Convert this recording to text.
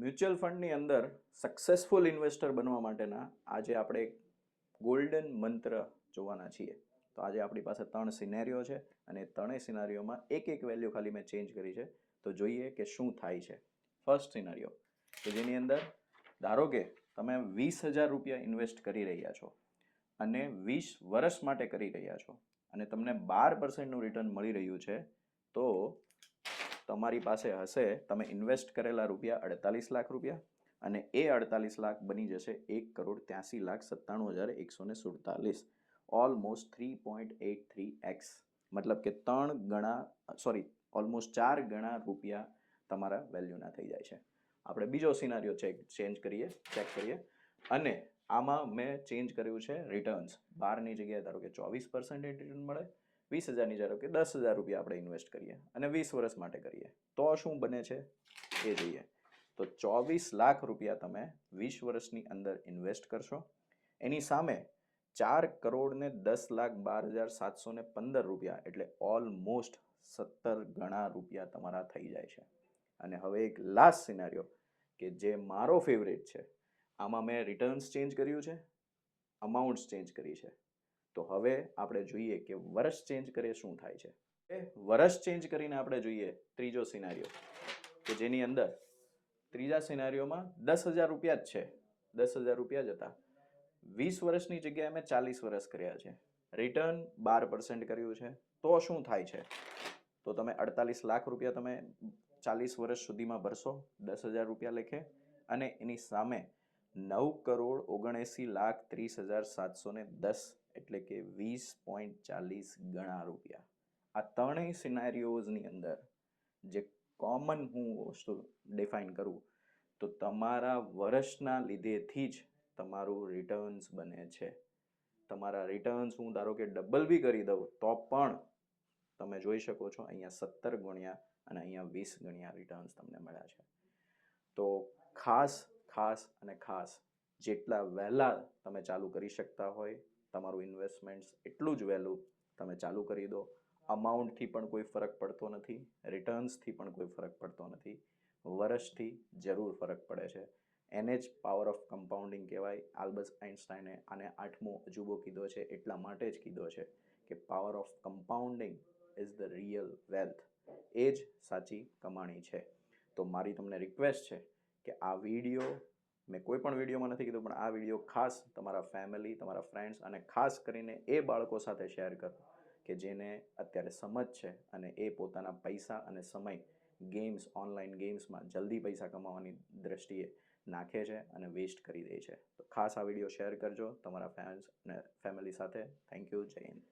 Mutual ફંડની અંદર successful investor બનવા માટેના આજે આપણે ગોલ્ડન મંત્ર જોવાના છીએ. તો આજે આપણી પાસે ત્રણ સિનેરીઓ છે અને ત્રણેય સિનારીઓમાં એક એક વેલ્યુ ખાલી મેં ચેન્જ કરી છે. તો જોઈએ કે શું થાય છે. ફર્સ્ટ સિનારીઓ કે જેની અંદર ધારો કે તમે વીસ હજાર રૂપિયા ઇન્વેસ્ટ કરી રહ્યા છો અને વીસ વર્ષ માટે કરી રહ્યા છો અને તમને બાર પર્સન્ટનું રિટર્ન મળી રહ્યું છે, તો તમારી પાસે હશે, તમે ઇન્વેસ્ટ કરેલા રૂપિયા અડતાલીસ લાખ રૂપિયા અને એ અડતાલીસ લાખ બની જશે એક કરોડ ત્યાંસી લાખ સત્તાણું હજાર એકસો ને સુડતાલીસ. Almost three point eight three X મતલબ કે ત્રણ ગણા સોરી ઓલમોસ્ટ ચાર ગણા રૂપિયા તમારા વેલ્યુના થઈ જાય છે. આપણે બીજો સિનારીઓ ચેક ચેન્જ કરીએ ચેક કરીએ. અને આમાં મેં ચેન્જ કર્યું છે રિટર્ન્સ બારની જગ્યાએ ધારો કે ચોવીસ પર્સન્ટ રિટર્ન મળે વીસ હજારની ધારો કે દસ હજાર રૂપિયા આપણે ઇન્વેસ્ટ કરીએ અને વીસ વર્ષ માટે કરીએ. તો શું બને છે? એ જોઈએ. તો ચોવીસ લાખ રૂપિયા તમે વીસ વર્ષની અંદર ઇન્વેસ્ટ કરશો. એની સામે ચાર કરોડ ને દસ લાખ બાર હજાર સાતસો ને પંદર રૂપિયા એટલે ઓલમોસ્ટ સત્તર ગણા રૂપિયા તમારા થઈ જાય છે. અને હવે એક લાસ્ટ સિનારીઓ કે જે મારો ફેવરેટ છે, આમાં મેં રિટર્ન્સ ચેન્જ કર્યું છે અમાઉન્ટ્સ ચેન્જ કરી છે. તો હવે આપણે જોઈએ કે વર્ષ ચેન્જ કરીએ શું થાય છે. એ વર્ષ ચેન્જ કરીને આપણે જોઈએ ત્રીજો સિનારીઓ કે જેની અંદર ત્રીજા સિનારીઓમાં દસ હજાર રૂપિયા જ છે. દસ હજાર રૂપિયા જ હતા. વીસ વર્ષની જગ્યાએ મેં ચાલીસ વર્ષ કર્યા છે. રિટર્ન બાર પર્સન્ટ કર્યું છે. તો શું થાય છે? તો તમે અડતાલીસ લાખ રૂપિયા તમે ચાલીસ વર્ષ સુધીમાં ભરશો, દસ હજાર રૂપિયા લેખે, અને એની સામે નવ કરોડ ઓગણએંસી લાખ ત્રીસ હજાર સાતસો ને દસ એટલે કે વીસ પોઈન્ટ ચાલીસ ગણા રૂપિયા. આ ત્રણેય સિનારીઓઝની અંદર જે કોમન હું વસ્તુ ડિફાઇન કરું, તો તમારા વર્ષના લીધેથી જ તમારું રિટર્ન્સ બને છે. તમારા રિટર્ન્સ હું ધારો કે ડબલ બી કરી દઉં, તો પણ તમે જોઈ શકો છો અહીંયા સત્તર ગુણ્યા અને અહીંયા વીસ ગણ્યા રિટર્ન્સ તમને મળ્યા છે. તો ખાસ ખાસ અને ખાસ જેટલા વહેલા તમે ચાલુ કરી શકતા હોય તમારું ઇન્વેસ્ટમેન્ટ્સ એટલું જ વહેલું તમે ચાલુ કરી દો. અમાઉન્ટથી પણ કોઈ ફરક પડતો નથી. રિટર્ન્સથી પણ કોઈ ફરક પડતો નથી. વર્ષથી જરૂર ફરક પડે છે. એને જ પાવર ઓફ કમ્પાઉન્ડિંગ કહેવાય. આલ્બસ આઇન્સ્ટાઈને આને આઠમો અજુબો કીધો છે. એટલા માટે જ કીધો છે કે power of compounding is the real wealth એ જ સાચી કમાણી છે. તો મારી તમને રિક્વેસ્ટ છે કે આ વીડિયો મેં કોઈ પણ વિડીયોમાં નથી કીધું, પણ આ વીડિયો ખાસ તમારા ફેમિલી તમારા ફ્રેન્ડ્સ અને ખાસ કરીને એ બાળકો સાથે શેર કરો કે જેને અત્યારે સમજ છે અને એ પોતાના પૈસા અને સમય ગેમ્સ ઓનલાઈન ગેમ્સમાં જલ્દી પૈસા કમાવાની દ્રષ્ટિએ નાખે છે અને વેસ્ટ કરી દે છે. તો ખાસ આ વીડિયો શેર કરજો તમારા ફેન્સ અને ફેમિલી સાથે. થેન્ક યુ જય હિન્દ.